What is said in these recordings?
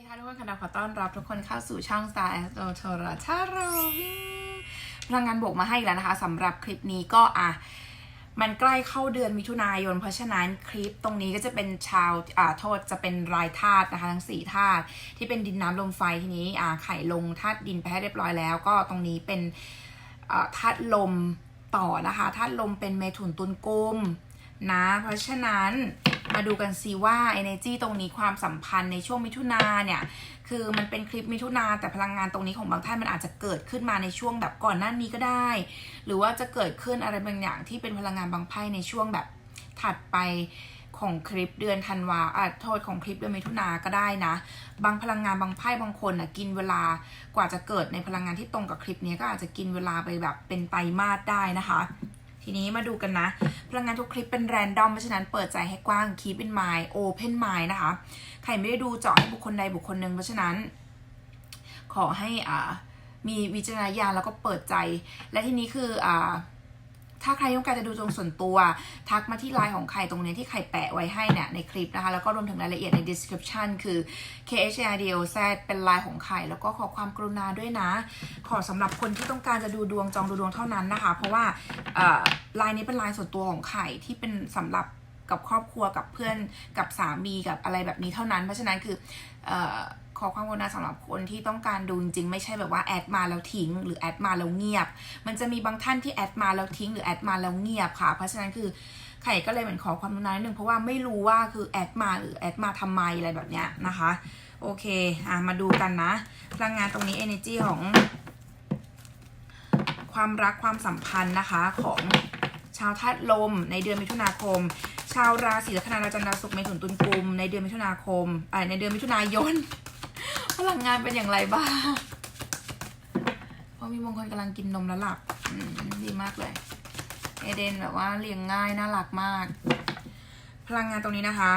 ดีค่ะทุกคนค่ะขอต้อนรับทุกคนเข้าสู่ช่อง Star a s t r o t o r a t a r o พลังงานบวกมาให้แล้วนะคะสำหรับคลิปนี้ก็อะ มันใกล้เข้าเดือนมิถุนายน เพราะฉะนั้นคลิปตรงนี้ก็จะเป็นชาวอ่าโทษจะเป็นรายธาตุนะคะ ทั้งสี่ธาตุที่เป็นดินน้ำลมไฟทีนี้อ่าไข่ลงธาตุดินไปให้เรียบร้อยแล้ว ก็ตรงนี้เป็นอ่าธาตุลมต่อนะคะธาตุลมเป็นเมถุนตุลกุมนะ เพราะฉะนั้น มาดูกันซิว่า energy ตรงนี้ความสัมพันธ์ในช่วงมิถุนาเนี่ย คือมันเป็นคลิปมิถุนาแต่พลังงานตรงนี้ของบางท่านมันอาจจะเกิดขึ้นมาในช่วงแบบก่อนหน้านี้ก็ได้ หรือว่าจะเกิดขึ้นอะไรบางอย่างที่เป็นพลังงานบางไพ่ในช่วงแบบถัดไปของคลิปเดือนธันวาอะโทษของคลิปเดือนมิถุนาก็ได้นะ บางพลังงานบางไพ่บางคนอะกินเวลากว่าจะเกิดในพลังงานที่ตรงกับคลิปนี้ก็อาจจะกินเวลาไปแบบเป็นไตรมาสได้นะคะ ทีนี้มาดูกันนะ พลังงานทุกคลิปเป็นแรนดอมเพราะฉะนั้นเปิดใจให้กว้างคีเป็นไมล์โอเพนไมล์นะคะ ใครไม่ได้ดูเจาะให้บุคคลใดบุคคลหนึ่งเพราะฉะนั้น ขอให้อ่ามีวิจารณญาณแล้วก็เปิดใจ และทีนี้คืออ่า ถ้าใครต้องการจะดูตรงส่วนตัว ทักมาที่ไลน์ของใครตรงนี้ที่ใครแปะไว้ให้เนี่ยในคลิปนะคะ แล้วก็รวมถึงรายละเอียดใน description คือ k h a d o z เป็นไลน์ของใครแล้วก็ขอความกรุณาด้วยนะ ขอสำหรับคนที่ต้องการจะดูดวงจองดูดวงเท่านั้นนะคะ เพราะว่าไลน์นี้เป็นไลน์ส่วนตัวของไข่ที่เป็นสำหรับกับครอบครัวกับเพื่อนกับสามีกับอะไรแบบนี้เท่านั้น เพราะฉะนั้นคืออ ขอความกรุณาสำหรับคนที่ต้องการดูจริงๆไม่ใช่แบบว่าแอดมาแล้วทิ้ง หรือแอดมาแล้วเงียบ มันจะมีบางท่านที่แอดมาแล้วทิ้ง หรือแอดมาแล้วเงียบค่ะ เพราะฉะนั้นคือไข่ก็เลยเหมือนขอความกรุณานิดนึงเพราะว่าไม่รู้ว่าคือแอดมาหรือแอดมาทำไมอะไรแบบเนี้ยนะคะ โอเคอะมาดูกันนะ พลังงานตรงนี้ energy ของ ความรักความสัมพันธ์นะคะของชาวธาตุลมในเดือนมิถุนาคม ชาวราศีลัคนาราจันดาวสุขเมถุนตุลกุมในเดือนมิถุนาคมในเดือนมิถุนายน พลังงานเป็นอย่างไรบ้างเพราะมีมงคลกำลังกินนมแล้วหลับดีมากเลย เอเดนแบบว่าเลี้ยงง่ายน่ารักมาก พลังงานตรงนี้นะคะ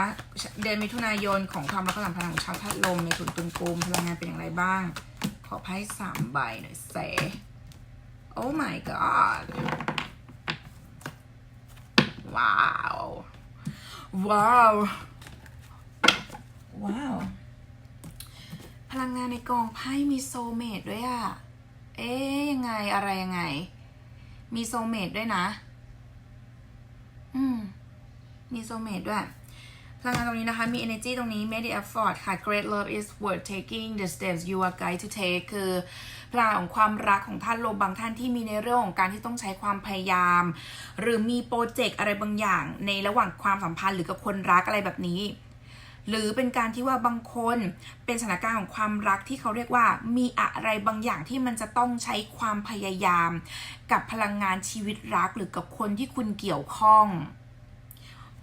เดือนมิถุนายนของความรักความสัมพันธ์ของชาวธาตุลมในถุนตุลกุมพลังงานเป็นอย่างไรบ้าง ขอไพ่สามใบหน่อยเซ Oh my god ว้าว ว้าว ว้าว พลังงานในกองไพ่มีโซเมดด้วยอะเอ๊ยยังไงอะไรยังไง มีโซเมดด้วยนะ อืม มีโซเมดด้วย พลังงานตรงนี้นะคะ มี energy ตรงนี้ made the effort ค่ะ great love is worth taking the steps you are guide to take คือพลังของความรักของท่านลมบางท่านที่มีในเรื่องของการที่ต้องใช้ความพยายาม หรือมีโปรเจกต์อะไรบางอย่างในระหว่างความสัมพันธ์หรือกับคนรักอะไรแบบนี้ หรือเป็นการที่ว่าบางคนเป็นสถานการณ์ของความรักที่เขาเรียกว่ามีอะไรบางอย่างที่มันจะต้องใช้ความพยายาม กับพลังงานชีวิตรักหรือกับคนที่คุณเกี่ยวข้อง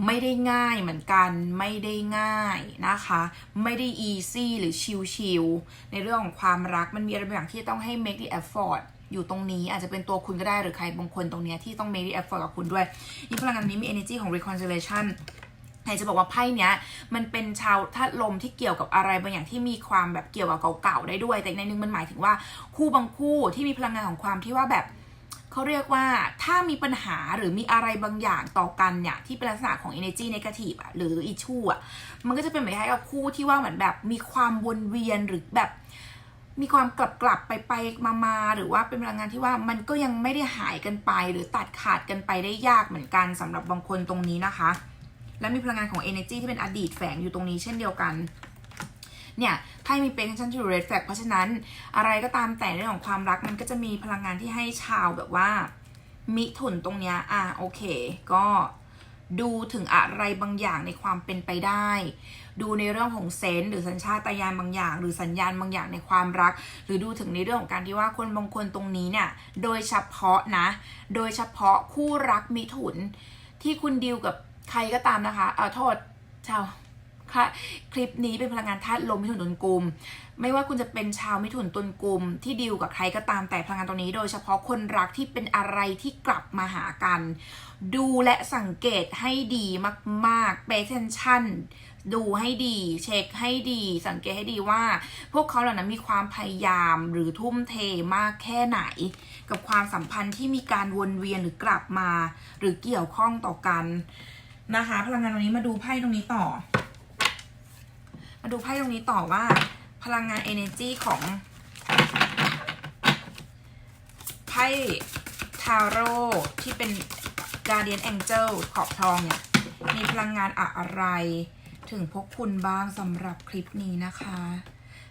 ไม่ได้ง่ายเหมือนกันไม่ได้ง่ายนะคะ ไม่ได้ easy หรือชิลๆในเรื่องของความรักมันมีอะไรบางอย่างที่ต้องให้ make the effort อยู่ตรงนี้อาจจะเป็นตัวคุณก็ได้หรือใครบางคนตรงเนี้ยที่ต้อง make the effort กับคุณด้วยนี่พลังงานนี้มี energy ของ reconciliation ไหนจะบอกว่าไพ่เนี้ยมันเป็นชาวธาตุลมที่เกี่ยวกับอะไรบางอย่างที่มีความแบบเกี่ยวกับเก่าๆได้ด้วย แต่ในนึงมันหมายถึงว่าคู่บางคู่ที่มีพลังงานของความที่ว่าแบบเขาเรียกว่าถ้ามีปัญหาหรือมีอะไรบางอย่างต่อกันเนี่ยที่เป็นลักษณะของ energy negative อะหรือ issue อะมันก็จะเป็นเหมือนคล้ายกับคู่ที่ว่าเหมือนแบบมีความวนเวียนหรือแบบมีความกลับกลับไปไปมามาหรือว่าเป็นพลังงานที่ว่ามันก็ยังไม่ได้หายกันไป หรือตัดขาดกันไปได้ยากเหมือนกันสำหรับบางคนตรงนี้นะคะ และมีพลังงานของ energy ที่เป็นอดีตแฝงอยู่ตรงนี้เช่นเดียวกันเนี่ยไพ่มีเป็นชัน to red flag เพราะฉะนั้นอะไรก็ตามแต่ในเรื่องของความรักมันก็จะมีพลังงานที่ให้ชาวแบบว่า มิถุนตรงเนี้ยอะโอเค ก็ดูถึงอะไรบางอย่างในความเป็นไปได้ ดูในเรื่องของเซนส์หรือสัญชาตญาณบางอย่าง หรือสัญญาณบางอย่างในความรัก หรือดูถึงในเรื่องของการที่ว่าคนบางคนตรงนี้เนี่ยโดยเฉพาะนะ โดยเฉพาะคู่รักมิถุนที่คุณดีลกับ ใครก็ตามนะคะ เอ่อ โทษชาวค่ะคลิปนี้เป็นพลังงานธาตุลมมิถุนตุลกุม ไม่ว่าคุณจะเป็นชาวมิถุนตุลกุม ที่ดีลกับใครก็ตามแต่พลังงานตรงนี้ โดยเฉพาะคนรักที่เป็นอะไรที่กลับมาหากัน ดูและสังเกตให้ดีมากๆ pay attention ดูให้ดี เช็คให้ดี สังเกตให้ดีว่า พวกเขาเหล่านั้นมีความพยายามหรือทุ่มเทมากแค่ไหน กับความสัมพันธ์ที่มีการวนเวียนหรือกลับมา หรือเกี่ยวข้องต่อกัน นะคะ พลังงานตรงนี้มาดูไพ่ตรงนี้ต่อ มาดูไพ่ตรงนี้ต่อว่า พลังงาน energy ของไพ่ทาโร่ที่เป็น Guardian Angel ขอบทองเนี่ย มีพลังงานอะไร ถึงพวกคุณบ้างสำหรับคลิปนี้นะคะ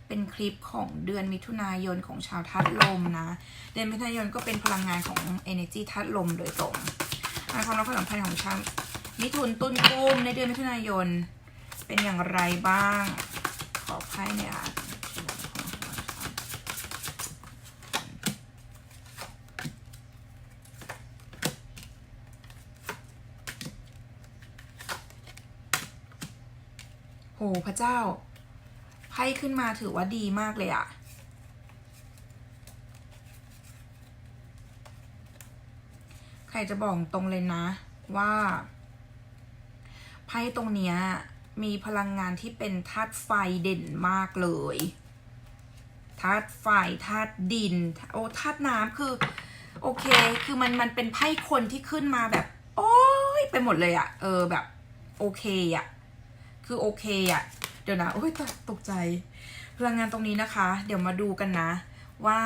เป็นคลิปของเดือนมิถุนายนของชาวทัดลมนะ เดือนมิถุนายนก็เป็นพลังงานของ Energy ทัดลมโดยตรงอะความรักความสัมพันธ์ของชาว มิถุนตุนกุมในเดือนมิถุนายน เป็นอย่างไรบ้าง ขอไพ่เนี่ยอะโหพระเจ้าไพ่ขึ้นมาถือว่าดีมากเลยอะใครจะบอกตรงเลยนะว่า ไพ่ตรงเนี้ยมีพลังงานที่เป็นธาตุไฟเด่นมากเลยธาตุไฟธาตุดิน โอ้ธาตุน้ำคือ โอเค คือมันมันเป็นไพ่คนที่ขึ้นมาแบบ โอ้ยไปหมดเลยอะเออแบบ โอเคอะคือโอเคอะเดี๋ยวนะโอ้ยตกใจ พลังงานตรงนี้นะคะ เดี๋ยวมาดูกันนะ ว่า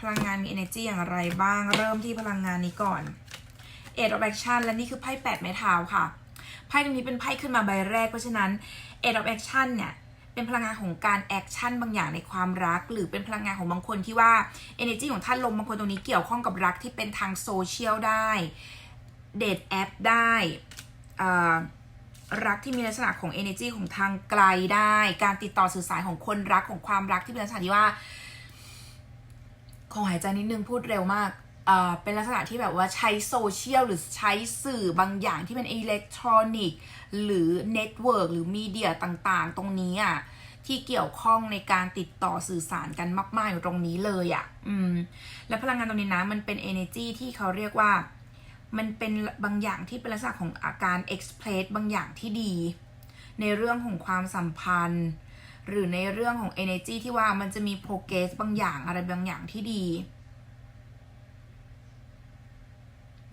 พลังงานมี energy อย่างไรบ้างเริ่มที่พลังงานนี้ก่อน Eight of Action และนี่คือไพ่แปดไม้เท้าค่ะ ไพ่ตรงนี้เป็นไพ่ขึ้นมาใบแรก เพราะฉะนั้น Eight of Action เนี่ยเป็นพลังงานของการแอคชั่นบางอย่างในความรัก หรือเป็นพลังงานของบางคนที่ว่า energy ของท่านลมบางคนตรงนี้เกี่ยวข้องกับรักที่เป็นทางโซเชียลได้เดทแอปได้รักที่มีลักษณะของ energy ของทางไกลได้ การติดต่อสื่อสารของคนรักของความรักที่เป็นลักษณะที่ว่าขอหายใจนิดนึงพูดเร็วมาก เป็นลักษณะที่แบบว่าใช้โซเชียลหรือใช้สื่อบางอย่างที่เป็นอิเล็กทรอนิกส์หรือเน็ตเวิร์กหรือมีเดียต่างๆ ตรงนี้อะที่เกี่ยวข้องในการติดต่อสื่อสารกันมาก ๆ อยู่ตรงนี้เลยอะ อืม และพลังงานตรงนี้นะ มันเป็น energy ที่เขาเรียกว่า มันเป็นบางอย่างที่เป็นลักษณะของอาการ express บางอย่างที่ดี ในเรื่องของความสัมพันธ์ หรือในเรื่องของ energy ที่ว่ามันจะมี progress บางอย่างอะไรบางอย่างที่ดี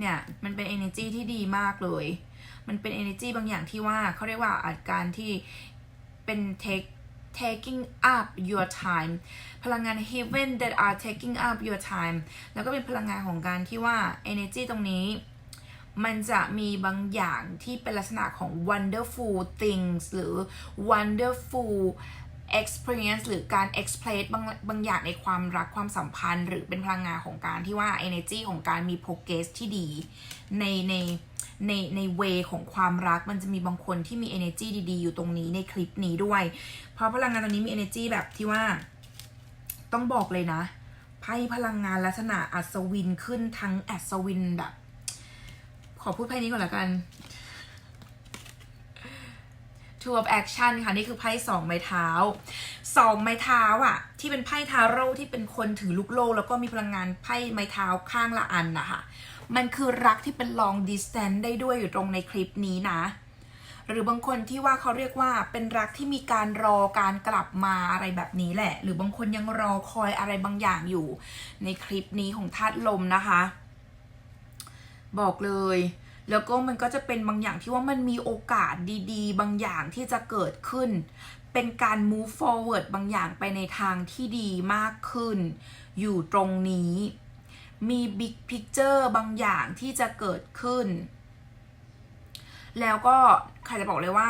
เนี่ยมันเป็น energy ที่ดีมากเลย มันเป็น energy บางอย่างที่ว่าเขาเรียกว่าอาการที่เป็น take taking up your time พลังงาน heaven that are taking up your time แล้วก็เป็นพลังงานของการที่ว่า energy ตรงนี้ มันจะมีบางอย่างที่เป็นลักษณะของ wonderful things หรือ wonderful experience หรือการ express บางบางอย่างในความรักความสัมพันธ์ หรือเป็นพลังงานของการที่ว่า energy ของการมี progress ที่ดี ในในในในเวของความรักมันจะมีบางคนที่มี energy ดีๆ อยู่ตรงนี้ในคลิปนี้ด้วย เพราะพลังงานตรงนี้มี energy แบบที่ว่า ต้องบอกเลยนะไพ่พลังงานลักษณะอัศวินขึ้นทั้งอัศวินแบบ ขอพูดไพ่นี้ก่อนละกัน Two of Action ค่ะ นี่คือไพ่สองไม้เท้าสองไม้เท้าอะ ที่เป็นไพ่ทาโร่ที่เป็นคนถือลูกโลก แล้วก็มีพลังงานไพ่ไม้เท้าข้างละอันนะคะมันคือรักที่เป็น long distance ได้ด้วยอยู่ตรงในคลิปนี้นะ หรือบางคนที่ว่าเขาเรียกว่าเป็นรักที่มีการรอการกลับมาอะไรแบบนี้แหละ หรือบางคนยังรอคอยอะไรบางอย่างอยู่ ในคลิปนี้ของธาตุลมนะคะ บอกเลย แล้วก็มันก็จะเป็นบางอย่างที่ว่ามันมีโอกาสดีๆ บางอย่างที่จะเกิดขึ้น เป็นการ move forward บางอย่างไปในทางที่ดีมากขึ้น อยู่ตรงนี้ มี big picture บางอย่างที่จะเกิดขึ้น แล้วก็ใครจะบอกเลยว่า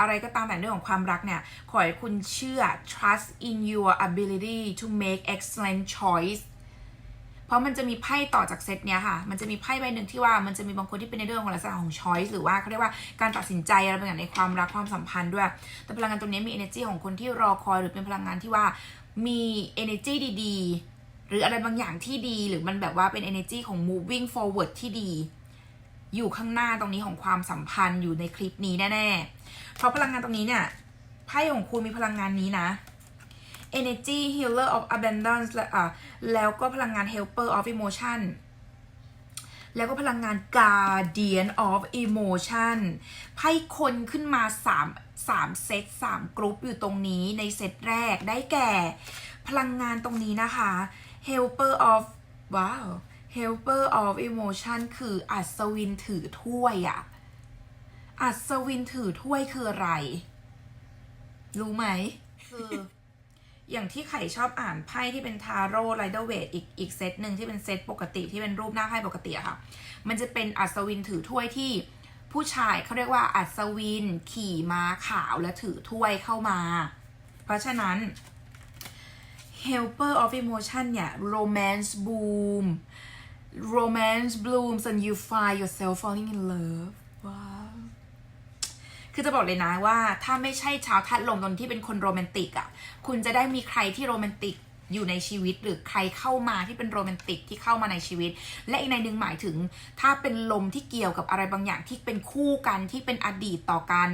อะไรก็ตามแต่เรื่องของความรักเนี่ย ขอให้คุณเชื่อ trust in your ability to make excellent choice ราะมันจะมีไพ่ต่อจากเซตเนี้ยค่ะ มันจะมีไพ่ใบหนึ่งที่ว่ามันจะมีบางคนที่เป็นในเรื่องของลักษณะของ choice หรือว่าเขาเรียกว่าการตัดสินใจอะไรบางอย่างในความรักความสัมพันธ์ด้วย แต่พลังงานตรงนี้มี energy ของคนที่รอคอยหรือเป็นพลังงานที่ว่ามี energy ดีๆ หรืออะไรบางอย่างที่ดีหรือมันแบบว่าเป็น energy ของ moving forward ที่ดี อยู่ข้างหน้าตรงนี้ของความสัมพันธ์อยู่ในคลิปนี้แน่ๆเพราะพลังงานตรงนี้เนี่ยไพ่ของคุณมีพลังงานนี้นะ energy healer of abundance และอะแล้วก็พลังงาน helper of emotion แล้วก็พลังงาน guardian of emotion ไพ่คนขึ้นมา 3 3 เซต 3 กรุ๊ปอยู่ตรงนี้ในเซตแรกได้แก่ พลังงานตรงนี้นะคะ helper of ว้าว helper of emotion คืออัศวินถือถ้วยอะอัศวินถือถ้วยคืออะไร รู้ไหม คือ อย่างที่ไข่ชอบอ่านไพ่ที่เป็นทาโร่ไรเดอร์เวทอีกอีกเซตหนึ่งที่เป็นเซตปกติที่เป็นรูปหน้าไพ่ปกติอะค่ะ มันจะเป็นอัศวินถือถ้วยที่ผู้ชายเขาเรียกว่าอัศวินขี่ม้าขาวและถือถ้วยเข้ามา เพราะฉะนั้น helper of emotion เนี่ย romance boom romance blooms and you find yourself falling in love ว้า คือจะบอกเลยนะว่าถ้าไม่ใช่ชาวทัดลมตนที่เป็นคนโรแมนติกอะ่ะ คุณจะได้มีใครที่โรแมนติกอยู่ในชีวิตหรือใครเข้ามาที่เป็นโรแมนติกที่เข้ามาในชีวิต และอีกในหนึ่งหมายถึง ถ้าเป็นลมที่เกี่ยวกับอะไรบางอย่างที่เป็นคู่กันที่เป็นอดีตต่อกัน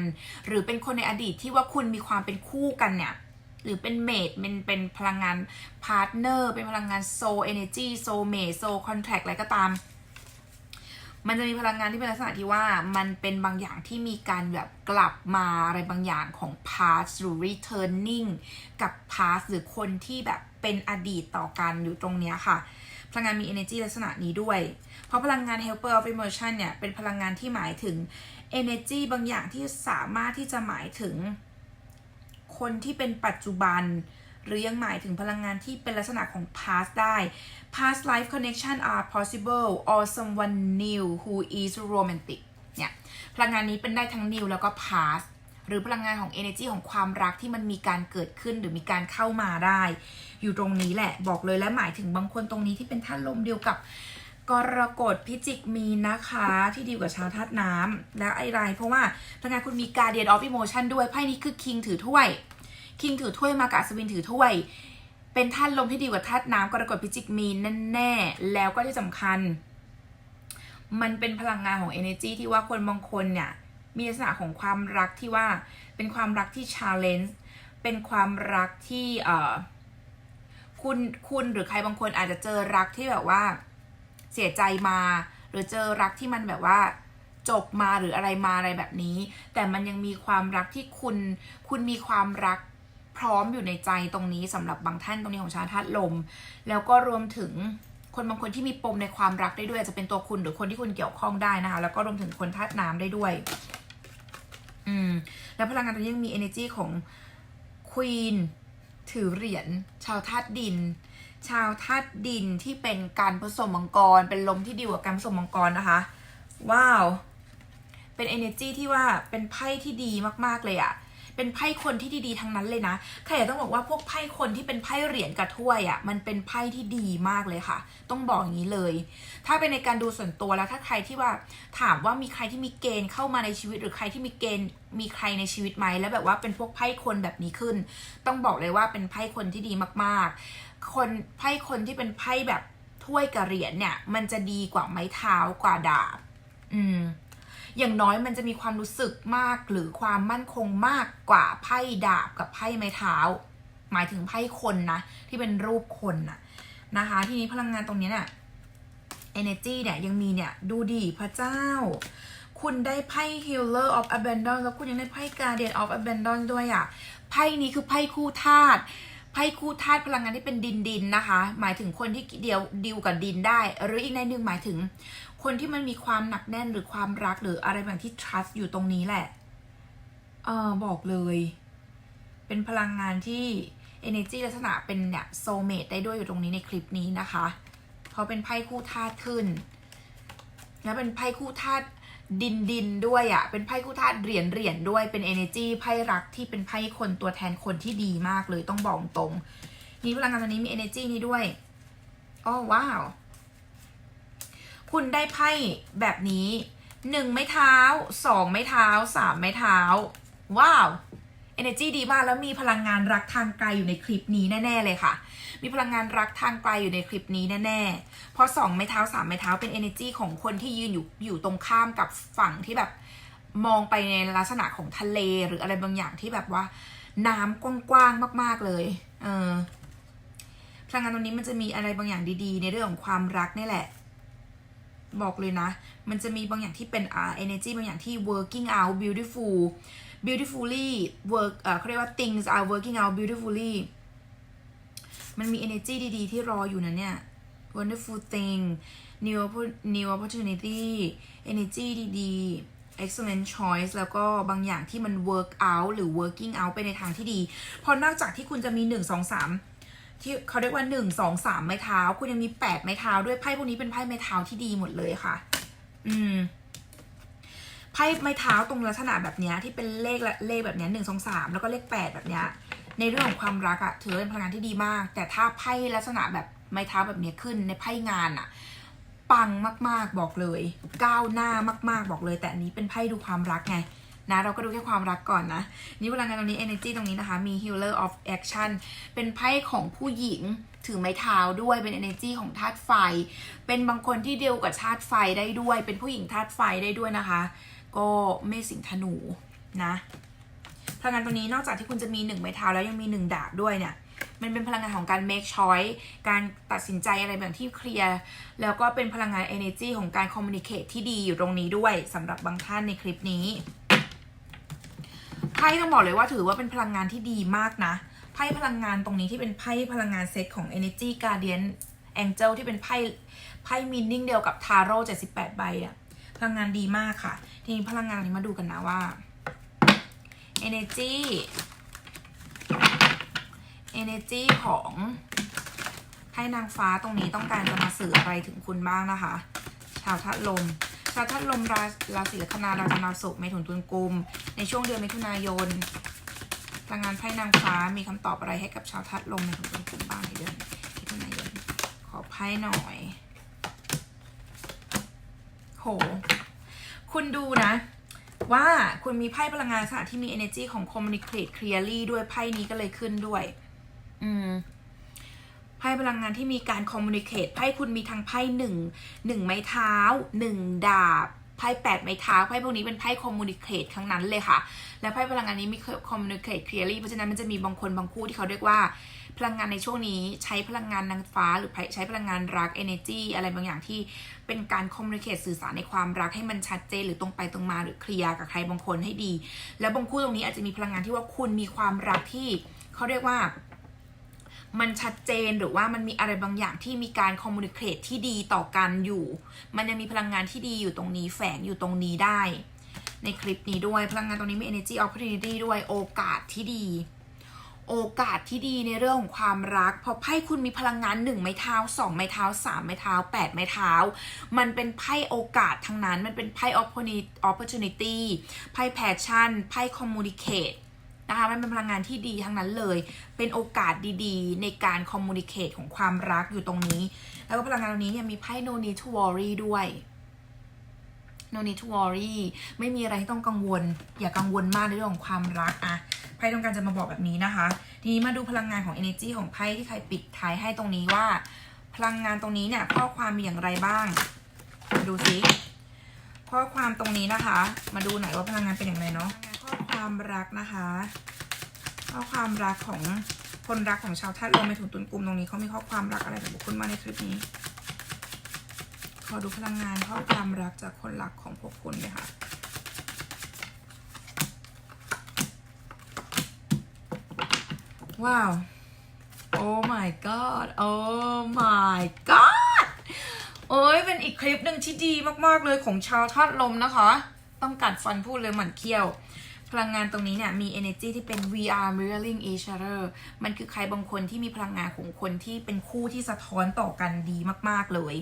หรือเป็นคนในอดีตที่ว่าคุณมีความเป็นคู่กันเนี่ยหรือเป็นเมดเป็นเป็นพลังงานพาร์ทเนอร์เป็นพลังงานโซเอเนจีโซเมดโซคอนแทคอะไรก็ตาม มันจะมีพลังงานที่เป็นลักษณะที่ว่ามันเป็นบางอย่างที่มีการแบบกลับมาอะไรบางอย่างของ past หรือ returning กับ past หรือคนที่แบบเป็นอดีตต่อกันอยู่ตรงเนี้ยค่ะ พลังงานมี energy ลักษณะนี้ด้วย เพราะพลังงาน helper of emotion เนี่ย เป็นพลังงานที่หมายถึง energy บางอย่างที่สามารถที่จะหมายถึงคนที่เป็นปัจจุบัน หรือยังหมายถึงพลังงานที่เป็นลักษณะของ past ได้ past life connection are possible or someone new who is romantic เนี่ยพลังงานนี้เป็นได้ทั้ง new แล้วก็ past หรือพลังงานของ energy ของความรักที่มันมีการเกิดขึ้นหรือมีการเข้ามาได้ อยู่ตรงนี้แหละบอกเลยและหมายถึงบางคนตรงนี้ที่เป็นท่านลมเดียวกับกรกฎพิจิกมีนะคะที่ดีกว่าชาวธาตุน้ำแล้วไอ้ไรเพราะว่าพลังงานคุณมี Guardian of Emotion ด้วยไพ่นี้คือ King ถือถ้วย คิงถือถ้วยมากับอัศวินถือถ้วย เป็นธาตุลมที่ดีกว่าธาตุน้ำกรกฎพิจิกมีนแน่ๆแล้วก็ที่สำคัญ มันเป็นพลังงานของ energy ที่ว่าคนบางคนเนี่ย มีลักษณะของความรักที่ว่าเป็นความรักที่ challenge เป็นความรักที่เอ่อคุณคุณหรือใครบางคนอาจจะเจอรักที่แบบว่าเสียใจมา หรือเจอรักที่มันแบบว่าจบมาหรืออะไรมาอะไรแบบนี้ แต่มันยังมีความรักที่คุณ คุณมีความรัก พร้อมอยู่ในใจตรงนี้สำหรับบางท่านตรงนี้ของชาวธาตุลม แล้วก็รวมถึงคนบางคนที่มีปมในความรักได้ด้วยอาจจะเป็นตัวคุณหรือคนที่คุณเกี่ยวข้องได้นะคะ แล้วก็รวมถึงคนธาตุน้ำได้ด้วย อืม แล้วพลังงานตรงนี้ยังมี energy ของควีนถือเหรียญชาวธาตุดิน ชาวธาตุดินที่เป็นการผสมมังกร เป็นลมที่ดีกว่าการผสมมังกรนะคะ ว้าว เป็น energy ที่ว่าเป็นไพ่ที่ดีมาก ๆ เลยอะ เป็นไพ่คนที่ดีๆทั้งนั้นเลยนะใครอยากต้องบอกว่าพวกไพ่คนที่เป็นไพ่เหรียญกับถ้วยอะมันเป็นไพ่ที่ดีมากเลยค่ะ ต้องบอกอย่างนี้เลย ถ้าเป็นในการดูส่วนตัวแล้วถ้าใครที่ว่าถามว่ามีใครที่มีเกณฑ์เข้ามาในชีวิต หรือใครที่มีเกณฑ์มีใครในชีวิตไหมแล้วแบบว่าเป็นพวกไพ่คนแบบนี้ขึ้น ต้องบอกเลยว่าเป็นไพ่คนที่ดีมากๆ คนไพ่คนที่เป็นไพ่แบบถ้วยกับเหรียญเนี่ย มันจะดีกว่าไม้เท้ากว่าดาบ อืม อย่างน้อยมันจะมีความรู้สึกมากหรือความมั่นคงมากกว่าไพ่ดาบกับไพ่ไม้เท้า หมายถึงไพ่คนนะ ที่เป็นรูปคนนะนะคะ ทีนี้พลังงานตรงนี้เนี่ย energy เนี่ยยังมีเนี่ยดูดีพระเจ้า คุณได้ไพ่ healer of abundance แล้วคุณยังได้ไพ่ guardian of abundance ด้วยอะ่ะไพ่นี้คือไพ่คู่ธาตุ ไพ่คู่ธาตุพลังงานที่เป็นดินดินนะคะ หมายถึงคนที่เดียวดิวกับดินได้ หรืออีกในหนึ่งหมายถึง คนที่มันมีความหนักแน่นหรือความรักหรืออะไรแบบที่ trust อยู่ตรงนี้แหละ เออบอกเลย เป็นพลังงานที่ energy ลักษณะเป็นเนี่ย soulmate ได้ด้วยอยู่ตรงนี้ในคลิปนี้นะคะ เพราะเป็นไพ่คู่ธาตุขึ้น แล้วเป็นไพ่คู่ธาตุ ดินดินด้วยอะ่ะเป็นไพ่คู่ธาตุเหรียญเหรียญด้วยเป็น energy ไพ่รักที่เป็นไพ่คนตัวแทนคนที่ดีมากเลยต้องบอกตรงนี่พลังงานตัวนี้มี energy นี้ด้วยอ๋อว้าว คุณได้ไพ่แบบนี้หนึ่งไม้เท้าสองไม้เท้าสามไม้เท้า ว้าว energy ดีมากแล้วมีพลังงานรักทางไกลอยู่ในคลิปนี้แน่ ๆ เลยค่ะ มีพลังงานรักทางไกลอยู่ในคลิปนี้แน่ ๆ เพราะสองไม้เท้าสามไม้เท้าเป็น energy ของคนที่ยืนอยู่อยู่ตรงข้ามกับฝั่งที่แบบมองไปในลักษณะของทะเลหรืออะไรบางอย่างที่แบบว่า น้ำกว้างๆมาก ๆเลย เออพลังงานตรงนี้มันจะมีอะไรบางอย่างดีๆ ในเรื่องของความรักนี่แหละ บอกเลยนะ มันจะมีบางอย่างที่เป็นอ่า energy บางอย่างที่ working out beautiful beautifully work เอ่อเขาเรียกว่า things are working out beautifully มันมี energy ดีๆ ที่รออยู่นะเนี่ย wonderful thing new new opportunity energy ดีๆ excellent choice แล้วก็บางอย่างที่มัน work out หรือ working out ไปในทางที่ดีเพราะนอกจากที่คุณจะมี 1 2 3 ที่เขาเรียกว่า 1 2 3 ไม้เท้า คุณยังมี 8 ไม้เท้าด้วยไพ่พวกนี้เป็นไพ่ไม้เท้าที่ดีหมดเลยค่ะ อืม ไพ่ไม้เท้าตรงลักษณะแบบนี้ที่เป็นเลขละเลขแบบนี้หนึ่งสองสามแล้วก็เลขแปดแบบนี้ในเรื่องของความรักอะถือเป็นพลังงานที่ดีมาก แต่ถ้าไพ่ลักษณะแบบไม้เท้าแบบนี้ขึ้นในไพ่งานอะปังมาก ๆ บอกเลย ก้าวหน้ามาก ๆ บอกเลย แต่อันนี้เป็นไพ่ดูความรักไงนะเราก็ดูแค่ความรักก่อนนะ นี่พลังงานตรงนี้ energy ตรงนี้นะคะ มี healer of action เป็นไพ่ของผู้หญิงถือไม้เท้าด้วยเป็น energy ของธาตุไฟ เป็นบางคนที่เดียวกับธาตุไฟได้ด้วย เป็นผู้หญิงธาตุไฟได้ด้วยนะคะ ก็เมษสิงธนูนะพลังงานตรงนี้นอกจากที่คุณจะมีหนึ่งไม้เท้าแล้วยังมีหนึ่งดาบด้วยเนี่ย มันเป็นพลังงานของการ make choice การตัดสินใจอะไรแบบที่เคลียร์ แล้วก็เป็นพลังงาน energy ของการ communicate ที่ดีอยู่ตรงนี้ด้วยสำหรับบางท่านในคลิปนี้ไพ่ต้องบอกเลยว่าถือว่าเป็นพลังงานที่ดีมากนะไพ่พลังงานตรงนี้ที่เป็นไพ่พลังงานเซตของ energy guardian angel ที่เป็นไพ่ไพ่มินนิ่งเดียวกับ tarot 78ใบอะ พลังงานดีมากค่ะ ทีนี้พลังงานนี้มาดูกันนะว่า energy energy ของไพ่นางฟ้าตรงนี้ต้องการจะมาสื่ออะไรถึงคุณบ้างนะคะ ชาวทัดลม ชาวทัดลมราราศีลัคนาราศีนาศุกร์เมถุนตุลกุม ในช่วงเดือนมิถุนายนพลังงานไพ่นางฟ้ามีคำตอบอะไรให้กับชาวทัดลมเมถุนตุลกุมบ้างในเดือนมิถุนายนขอไพ่หน่อย โห คุณดูนะ ว่าคุณมีไพ่พลังงานลักษณะที่มี energy ของ communicate clearly ด้วยไพ่นี้ก็เลยขึ้นด้วย อืมไพ่พลังงานที่มีการ communicate ไพ่คุณมีทั้งไพ่หนึ่งหนึ่งไม้เท้าหนึ่งดาบ ไพ่แปดไม้เท้าไพ่พวกนี้เป็นไพ่ communicate ทั้งนั้นเลยค่ะ และไพ่พลังงานนี้มี communicate clearly เพราะฉะนั้นมันจะมีบางคนบางคู่ที่เขาเรียกว่า พลังงานในช่วงนี้ใช้พลังงานนางฟ้า หรือใช้พลังงานรัก energy อะไรบางอย่างที่เป็นการ communicate สื่อสารในความรักให้มันชัดเจนหรือตรงไปตรงมาหรือเคลียร์กับใครบางคนให้ดี แล้วบางคู่ตรงนี้อาจจะมีพลังงานที่ว่าคุณมีความรักที่เขาเรียกว่า มันชัดเจนหรือว่ามันมีอะไรบางอย่างที่มีการคอมมูนิเคตที่ดีต่อกันอยู่ มันยังมีพลังงานที่ดีอยู่ตรงนี้แฝงอยู่ตรงนี้ได้ ในคลิปนี้ด้วยพลังงานตรงนี้มี energy opportunity ด้วยโอกาสที่ดี โอกาสที่ดีในเรื่องของความรัก เพราะไพ่คุณมีพลังงานหนึ่งไม้เท้าสองไม้เท้าสามไม้เท้าแปดไม้เท้า มันเป็นไพ่โอกาสทั้งนั้น มันเป็นไพ่ opportunity ไพ่ passion ไพ่ communicate นะคะมันเป็นพลังงานที่ดีทั้งนั้นเลย เป็นโอกาสดีๆ ในการ communicate ของความรักอยู่ตรงนี้ แล้วก็พลังงานตรงนี้เนี่ยมีไพ่ no need to worry ด้วย no need to worry ไม่มีอะไรที่ต้องกังวล อย่ากังวลมากในเรื่องของความรักอะไพ่ต้องการจะมาบอกแบบนี้นะคะ ทีนี้มาดูพลังงานของ energy ของไพ่ที่ใครปิดท้ายให้ตรงนี้ว่า พลังงานตรงนี้เนี่ยข้อความมีอย่างไรบ้าง ดูสิ ข้อความตรงนี้นะคะ มาดูหน่อยว่าพลังงานเป็นอย่างไรเนาะข้อความรักนะคะ ข้อความรักของคนรักของชาวธาตุลมในถุนตุนกลุ่มตรงนี้เขามีข้อความรักอะไรกับบุคคลมาในคลิปนี้ ขอดูพลังงานข้อความรักจากคนรักของพวกคุณเลยค่ะว้าวโอ้ my god โอ้ my god โอ้ยเป็นอีกคลิปหนึ่งที่ดีมากๆเลยของชาวธาตุลมนะคะ ต้องกัดฟันพูดเลยเหมือนเคี้ยว พลังงานตรงนี้เนี่ยมี energy ที่เป็น VR mirroring each other มันคือใครบางคนที่มีพลังงานของคนที่เป็นคู่ที่สะท้อนต่อกันดีมากๆเลย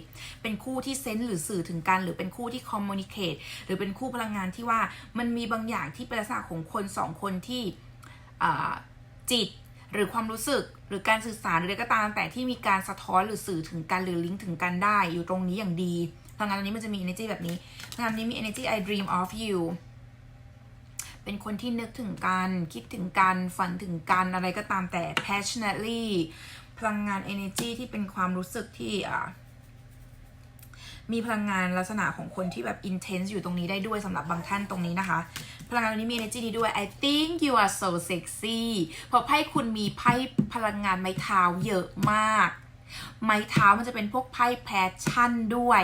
เป็นคู่ที่เซนส์หรือสื่อถึงกัน หรือเป็นคู่ที่ communicate หรือเป็นคู่พลังงานที่ว่ามันมีบางอย่างที่เป็นลักษณะของคนสองคนที่จิต หรือความรู้สึกหรือการสื่อสารหรืออะไรก็ตามแต่ที่มีการสะท้อนหรือสื่อถึงกันหรือลิงก์ถึงกันได้อยู่ตรงนี้อย่างดีพลังงานตรงนี้มันจะมี energy แบบนี้พลังงานนี้มี energy I dream of you เป็นคนที่นึกถึงกัน คิดถึงกัน ฝันถึงกัน อะไรก็ตามแต่ passionately พลังงาน energy ที่เป็นความรู้สึกที่อ่า มีพลังงานลักษณะของคนที่แบบ intense อยู่ตรงนี้ได้ด้วยสำหรับบางท่านตรงนี้นะคะ พลังงานตรงนี้มี energy ดีด้วย I think you are so sexy เพราะไพ่คุณมีไพ่พลังงานไม้เท้าเยอะมาก ไม้เท้ามันจะเป็นพวกไพ่ passion ด้วย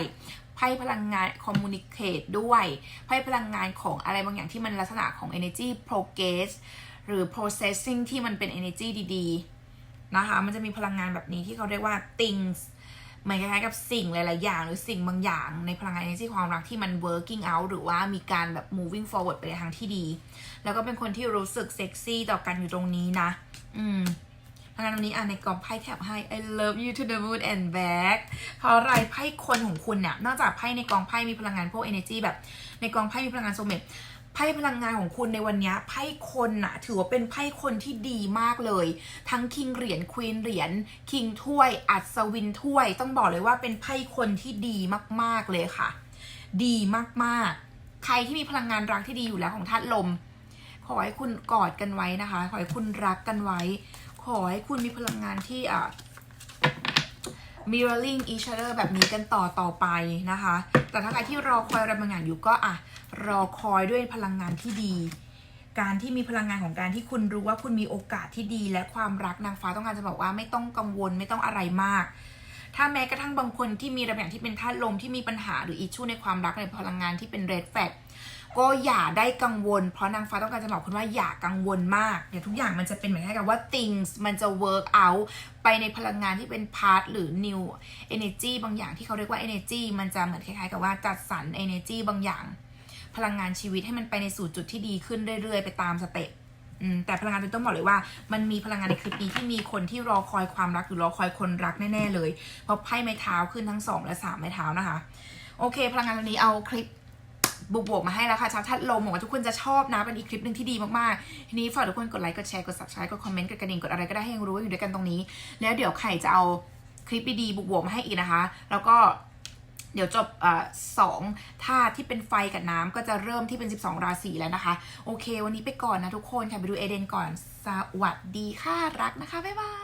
ไพ่พลังงาน communicate ด้วยไพ่พลังงานของอะไรบางอย่างที่มันลักษณะของ energy progress หรือ processing ที่มันเป็น energy ดี ๆ นะคะ มันจะมีพลังงานแบบนี้ที่เขาเรียกว่า things เหมือนคล้ายๆกับสิ่งหลาย ๆ อย่าง หรือสิ่งบางอย่างในพลังงาน energy ความรักที่มัน working out หรือว่ามีการแบบ moving forward ไปในทางที่ดี แล้วก็เป็นคนที่รู้สึกเซ็กซี่ต่อกันอยู่ตรงนี้นะ อืมพลังงานตรงนี้อะในกองไพ่แถบให้ I love you to the moon and back เพราะอะไรไพ่คนของคุณเนี่ยนอกจากไพ่ในกองไพ่มีพลังงานพวก energy แบบในกองไพ่มีพลังงานโซเมต ไพ่พลังงานของคุณในวันนี้ไพ่คนน่ะถือว่าเป็นไพ่คนที่ดีมากเลย ทั้งคิงเหรียญควีนเหรียญคิงถ้วย อัศวินถ้วย ต้องบอกเลยว่าเป็นไพ่คนที่ดีมากๆเลยค่ะ ดีมากๆ ใครที่มีพลังงานรักที่ดีอยู่แล้วของธาตุลม ขอให้คุณกอดกันไว้นะคะ ขอให้คุณรักกันไว้ ขอให้คุณมีพลังงานที่อะ mirroring each other แบบนี้กันต่อต่อไปนะคะ แต่ถ้าใครที่รอคอยอะไรบางอย่างอยู่ก็อะรอคอยด้วยพลังงานที่ดี การที่มีพลังงานของการที่คุณรู้ว่าคุณมีโอกาสที่ดี และความรักนางฟ้าต้องการจะบอกว่าไม่ต้องกังวลไม่ต้องอะไรมาก ถ้าแม้กระทั่งบางคนที่มีระเบียบที่เป็นธาตุลมที่มีปัญหาหรืออิชชูในความรักในพลังงานที่เป็น red flag ก็ ก็อย่าได้กังวล เพราะนางฟ้าต้องการจะบอกคุณว่าอย่ากังวลมาก เดี๋ยวทุกอย่างมันจะเป็นเหมือนกับว่า things มันจะ work out ไปในพลังงานที่เป็น part หรือ new energy บางอย่างที่เขาเรียกว่า energy มันจะเหมือนคล้ายๆ กับว่าจัดสรร energy บางอย่าง พลังงานชีวิตให้มันไปในสู่จุดที่ดีขึ้นเรื่อยๆ ไปตามสเต็ปอืมแต่พลังงานตัวนี้ต้องบอกเลยว่า มันมีพลังงานในคลิปนี้ที่มีคนที่รอคอยความรักหรือรอคอยคนรักแน่ๆเลย เพราะไพ่ไม้เท้าขึ้นทั้งสองและสามไม้เท้านะคะ โอเค พลังงานตัวนี้เอาคลิป บวกๆมาให้แล้วค่ะชาวทัดลมหวังว่าทุกคนจะชอบนะเป็นอีกคลิปหนึ่งที่ดีมากๆทีนี้ฝากทุกคนกดไลค์กดแชร์กด subscribe กดคอมเมนต์กดกระดิ่งกดอะไรก็ได้ให้รู้ว่าอยู่ด้วยกันตรงนี้ แล้วเดี๋ยวไข่จะเอาคลิปดีๆบวกๆมาให้อีกนะคะ แล้วก็เดี๋ยวจบอสองธาที่เป็นไฟกับน้ำก็จะเริ่มที่เป็น 12 ราศีแล้วนะคะ โอเค วันนี้ไปก่อนนะทุกคนค่ะไปดูเอเดนก่อน สวัสดีค่ะรักนะคะ บ๊ายบาย